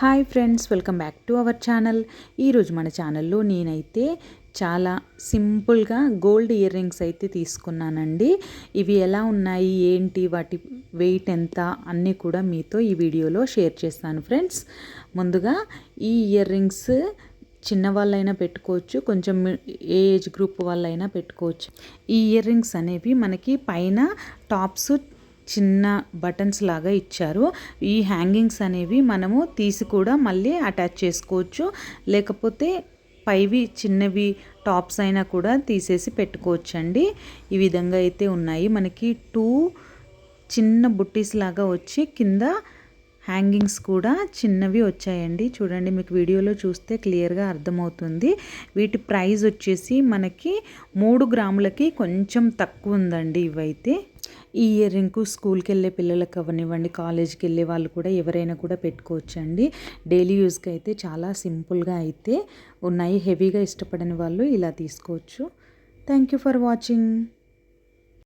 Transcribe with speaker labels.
Speaker 1: Hi friends welcome back to our channel. ఈరోజు మన ఛానల్లో నేనైతే చాలా సింపుల్గా గోల్డ్ ఇయర్ రింగ్స్ అయితే తీసుకున్నానండి. ఇవి ఎలా ఉన్నాయి ఏంటి వాటి వెయిట్ ఎంత అన్నీ కూడా మీతో ఈ వీడియోలో షేర్ చేస్తాను ఫ్రెండ్స్. ముందుగా ఈ ఇయర్ రింగ్స్ చిన్న వాళ్ళైనా పెట్టుకోవచ్చు కొంచెం ఏజ్ గ్రూప్ వాళ్ళైనా పెట్టుకోవచ్చు. ఈ ఇయర్ రింగ్స్ అనేవి మనకి పైన టాప్స్ చిన్న బటన్స్ లాగా ఇచ్చారు. ఈ హ్యాంగింగ్స్ అనేవి మనము తీసి కూడా మళ్ళీ అటాచ్ చేసుకోవచ్చు. లేకపోతే పైవి చిన్నవి టాప్స్ అయినా కూడా తీసేసి పెట్టుకోవచ్చు అండి ఈ విధంగా అయితే ఉన్నాయి. మనకి టూ చిన్న బుట్టీస్ లాగా వచ్చి కింద హ్యాంగింగ్స్ కూడా చిన్నవి వచ్చాయండి. చూడండి మీకు వీడియోలో చూస్తే క్లియర్గా అర్థమవుతుంది. వీటి ప్రైస్ వచ్చేసి మనకి మూడు గ్రాములకి కొంచెం తక్కువ ఉందండి ఇవైతే. ఈ ఇయర్ రింగ్ స్కూల్కి వెళ్ళే పిల్లలకు అవనివ్వండి కాలేజ్కి వెళ్ళే వాళ్ళు కూడా ఎవరైనా కూడా పెట్టుకోవచ్చండి. డైలీ యూస్కి అయితే చాలా సింపుల్గా అయితే ఉన్నాయి. హెవీగా ఇష్టపడని వాళ్ళు ఇలా తీసుకోవచ్చు. Thank you for watching